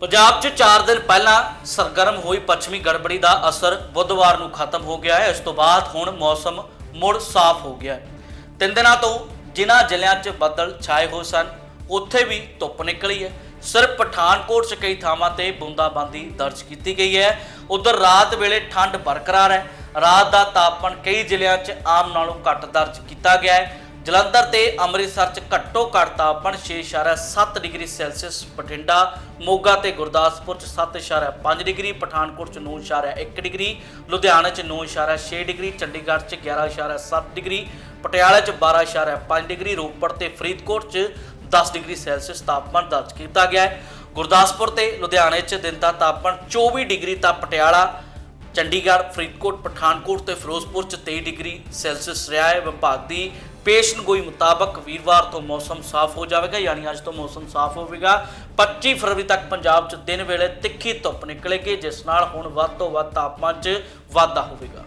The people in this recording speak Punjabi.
ਪੰਜਾਬ 'ਚ 4 ਦਿਨ ਪਹਿਲਾਂ ਸਰਗਰਮ ਹੋਈ ਪੱਛਮੀ ਗੜਬੜੀ ਦਾ ਅਸਰ ਬੁੱਧਵਾਰ ਨੂੰ ਖਤਮ ਹੋ ਗਿਆ ਹੈ। ਇਸ ਤੋਂ ਬਾਅਦ ਹੁਣ ਮੌਸਮ ਮੁੜ ਸਾਫ਼ ਹੋ ਗਿਆ ਹੈ। ਤਿੰਨ ਦਿਨਾਂ ਤੋਂ ਜਿਨ੍ਹਾਂ ਜ਼ਿਲ੍ਹਿਆਂ 'ਚ ਬੱਦਲ ਛਾਏ ਹੋਏ ਸਨ, ਉੱਥੇ ਵੀ ਧੁੱਪ ਨਿਕਲੀ ਹੈ। ਸਿਰਫ ਪਠਾਨਕੋਟ 'ਚ ਕਈ ਥਾਵਾਂ ਤੇ ਬੂੰਦਾਬਾਂਦੀ ਦਰਜ ਕੀਤੀ ਗਈ ਹੈ। ਉਧਰ ਰਾਤ ਵੇਲੇ ਠੰਡ ਬਰਕਰਾਰ ਹੈ। ਰਾਤ ਦਾ ਤਾਪਮਾਨ ਕਈ ਜ਼ਿਲ੍ਹਿਆਂ 'ਚ ਆਮ ਨਾਲੋਂ ਘੱਟ ਦਰਜ ਕੀਤਾ ਗਿਆ ਹੈ। ਜਲੰਧਰ ਤੇ ਅੰਮ੍ਰਿਤਸਰ 'ਚ ਘੱਟੋ ਘੱਟ ਤਾਪਮਾਨ 6.7 ਡਿਗਰੀ ਸੈਲਸੀਅਸ, ਬਠਿੰਡਾ, ਮੋਗਾ ਤੇ ਗੁਰਦਾਸਪੁਰ 'ਚ 7.5 ਡਿਗਰੀ, ਪਠਾਨਕੋਟ 'ਚ 9.1 ਡਿਗਰੀ, ਲੁਧਿਆਣਾ 'ਚ 9.6 ਡਿਗਰੀ, ਚੰਡੀਗੜ੍ਹ 'ਚ 11.7 ਡਿਗਰੀ, ਪਟਿਆਲਾ 'ਚ 12.5 ਡਿਗਰੀ, ਰੋਪੜ ਤੇ ਫਰੀਦਕੋਟ 'ਚ 10 ਡਿਗਰੀ ਸੈਲਸੀਅਸ ਤਾਪਮਾਨ ਦਰਜ ਕੀਤਾ ਗਿਆ ਹੈ। ਗੁਰਦਾਸਪੁਰ ਤੇ ਲੁਧਿਆਣੇ 'ਚ ਦਿਨ ਦਾ ਤਾਪਮਾਨ 24 ਡਿਗਰੀ ਤਾਂ ਪਟਿਆਲਾ ਚੰਡੀਗੜ੍ਹ, ਫਰੀਦਕੋਟ, ਪਠਾਨਕੋਟ ਤੇ ਫਿਰੋਜ਼ਪੁਰ ਚ 23 ਡਿਗਰੀ ਸੈਲਸੀਅਸ ਰਿਹਾ ਹੈ। ਵਿਭਾਗ ਦੀ ਪੇਸ਼ਨਗੋਈ ਮੁਤਾਬਕ ਵੀਰਵਾਰ ਤੋਂ ਮੌਸਮ ਸਾਫ਼ ਹੋ ਜਾਵੇਗਾ, ਯਾਨੀ ਅੱਜ ਤੋਂ ਮੌਸਮ ਸਾਫ਼ ਹੋਵੇਗਾ। 25 ਫਰਵਰੀ ਤੱਕ ਪੰਜਾਬ 'ਚ ਦਿਨ ਵੇਲੇ ਤਿੱਖੀ ਧੁੱਪ ਨਿਕਲੇਗੀ, ਜਿਸ ਨਾਲ ਹੁਣ ਵੱਧ ਤੋਂ ਵੱਧ ਤਾਪਮਾਨ 'ਚ ਵਾਧਾ ਹੋਵੇਗਾ।